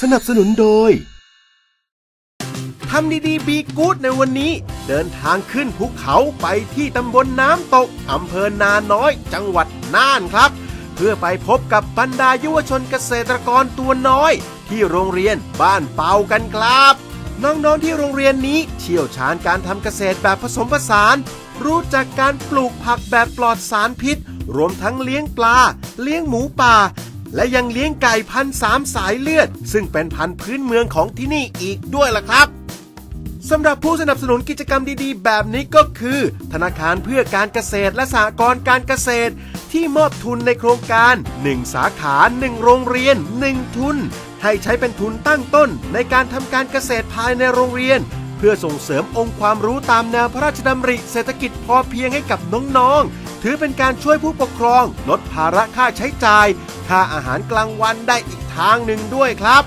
สนับสนุนโดยทำดีๆ บีกู๊ดในวันนี้ เดินทางขึ้นภูเขาไปที่ตำบลน้ำตกอำเภอนาน้อย จังหวัดน่านครับ เพื่อไปพบกับบรรดายุวชนเกษตรกรตัวน้อย ที่โรงเรียนบ้านเปากันครับ น้องๆที่โรงเรียนนี้เชี่ยวชาญการทำเกษตรแบบผสมผสาน รู้จักการปลูกผักแบบปลอดสารพิษ รวมทั้งเลี้ยงปลา เลี้ยงหมูป่า และยังเลี้ยงไก่พันสามสายเลือด ซึ่งเป็นพันธุ์พื้นเมืองของที่นี่อีกด้วยล่ะครับสำหรับผู้สนับสนุนกิจกรรมดีๆ แบบนี้ก็คือ ธนาคารเพื่อการเกษตรและสหกรณ์การเกษตร ที่มอบทุนในโครงการ 1 สาขา 1 โรงเรียน 1 ทุน ให้ใช้เป็นทุนตั้งต้นในการทำการเกษตรภายในโรงเรียน เพื่อส่งเสริมองค์ความรู้ตามแนวพระราชดำริเศรษฐกิจพอเพียงให้กับน้องๆ ถือเป็นการช่วยผู้ปกครอง ลดภาระค่าใช้จ่าย ค่าอาหารกลางวันได้อีกทางหนึ่งด้วยครับ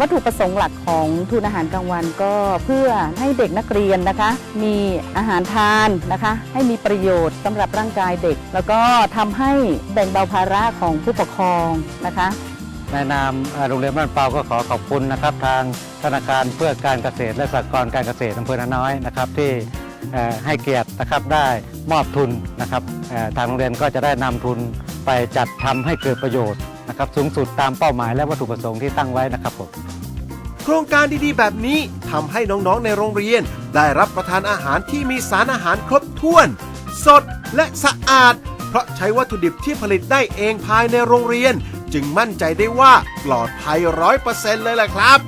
วัตถุประสงค์หลักของทุนอาหารกลางวันก็เพื่อให้เด็กนักเรียนนะคะ มีอาหารทานนะคะ ให้มีประโยชน์สำหรับร่างกายเด็ก แล้วก็ทำให้แบ่งเบาภาระของผู้ปกครองนะคะในนามเอ่อโรงเรียนบ้านเปาก็ขอขอบคุณนะครับ ทางธนาคารเพื่อการเกษตรและสหกรณ์การเกษตรอำเภอนาน้อยนะครับที่เอ่อ ให้เกียรตินะครับได้มอบทุนนะครับทางโรงเรียนก็จะได้นำทุนไปจัดทำให้เกิดประโยชน์นะครับสูงสุดตามเป้าหมายและวัตถุประสงค์ที่ตั้งไว้นะครับผมโครงการดีๆ แบบนี้ทำให้น้องๆในโรงเรียน ได้รับประทานอาหารที่มีสารอาหารครบถ้วน สดและสะอาด เพราะใช้วัตถุดิบที่ผลิตได้เองภายในโรงเรียน จึงมั่นใจได้ว่าปลอดภัยร้อยเปอร์เซ็นต์เลยแหละครับ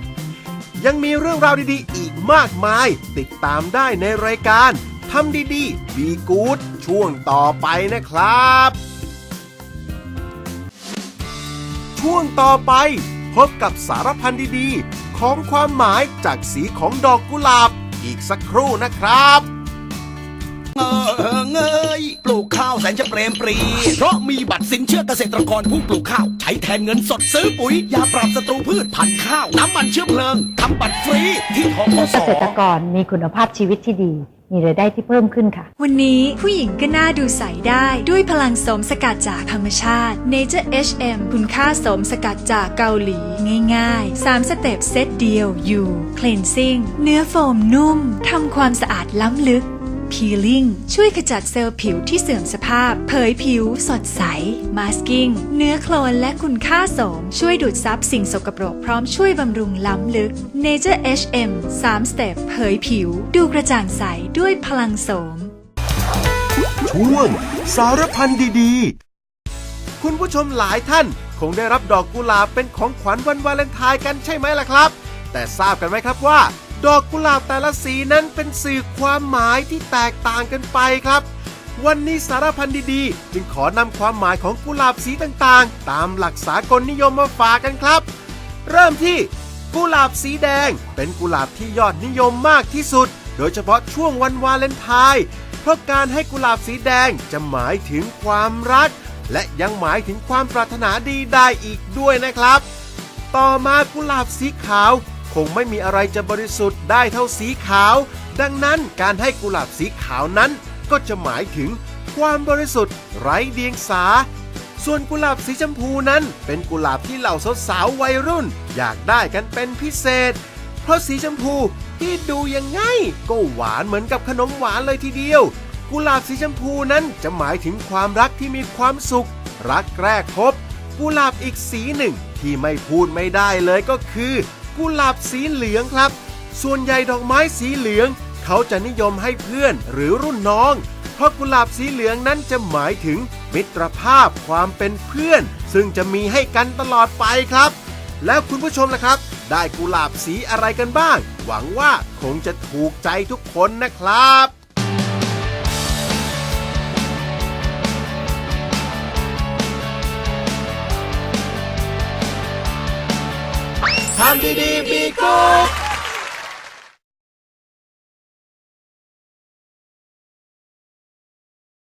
ยังมีเรื่องราวดีๆ อีก มากมาย ติดตามได้ในรายการทำดีๆบีกู๊ดช่วงต่อไปนะครับ ช่วงต่อไป พบกับสารพันดีๆ ของความหมายจากสีของดอกกุหลาบ อีกสักครู่นะครับ เออเงยปลูกข้าวแสนจะเปรมปรี เพราะมีบัตรสินเชื่อเกษตรกรผู้ปลูกข้าว ใช้แทนเงินสดซื้อปุ๋ย ยาปราบศัตรูพืชพันธุ์ข้าว น้ำมันเชื้อเพลิงทำบัตรฟรีที่ทกเกสษตรกรมีคุณภาพชีวิตที่ดี มีรายได้ที่เพิ่มขึ้นค่ะ วันนี้ผู้หญิงก็น่าดูใสได้ด้วยพลังสมสกัดจากธรรมชาติ Nature HM คุณค่าสมสกัดจากเกาหลีง่าย ๆ 3 สเต็ปเซตเดียวอยู่ Cleansing เนื้อโฟมนุ่มทำความสะอาดล้ำลึก Peeling ช่วยขจัดเซลล์ผิวที่เสื่อมสภาพ เผยผิว สดใส Masking เนื้อโคลนและคุณค่าโสม ช่วยดูดซับสิ่งสกปรกพร้อมช่วยบำรุงล้ำลึก Nature HM 3สเต็ปเผยผิว ดูกระจ่างใสด้วยพลังโสม ช่วงสารพันดีๆ คุณผู้ชมหลายท่าน คงได้รับดอกกุหลาบเป็นของขวัญวันวาเลนไทน์กันใช่ไหมล่ะครับ แต่ทราบกันไหมครับว่า ดอกกุหลาบแต่ละสีนั้นเป็นสื่อความหมายที่แตกต่างกันไปครับ วันนี้สารพันดีๆ จึงขอนำความหมายของกุหลาบสีต่างๆ ตามหลักสากลนิยมมาฝากกันครับ เริ่มที่กุหลาบสีแดง เป็นกุหลาบที่ยอดนิยมมากที่สุด โดยเฉพาะช่วงวันวาเลนไทน์เพราะการให้กุหลาบสีแดงจะหมายถึงความรัก และยังหมายถึงความปรารถนาดีได้อีกด้วยนะครับ ต่อมากุหลาบสีขาว คงไม่มีอะไรจะบริสุทธิ์ได้เท่าสีขาว ดังนั้นการให้กุหลาบสีขาวนั้น ก็จะหมายถึงความบริสุทธิ์ไร้เดียงสา ส่วนกุหลาบสีชมพูนั้น เป็นกุหลาบที่เหล่าสาวๆวัยรุ่น อยากได้กันเป็นพิเศษ เพราะสีชมพูที่ดูยังไง ก็หวานเหมือนกับขนมหวานเลยทีเดียว กุหลาบสีชมพูนั้นจะหมายถึงความรักที่มีความสุข รักแรกพบ กุหลาบอีกสีหนึ่งที่ไม่พูดไม่ได้เลยก็คือ กุหลาบสีเหลืองครับ ส่วนใหญ่ดอกไม้สีเหลือง เขาจะนิยมให้เพื่อนหรือรุ่นน้อง เพราะกุหลาบสีเหลืองนั้นจะหมายถึง มิตรภาพความเป็นเพื่อน ซึ่งจะมีให้กันตลอดไปครับ แล้วคุณผู้ชมล่ะครับ ได้กุหลาบสีอะไรกันบ้าง หวังว่าคงจะถูกใจทุกคนนะครับ ทำดีๆบีกู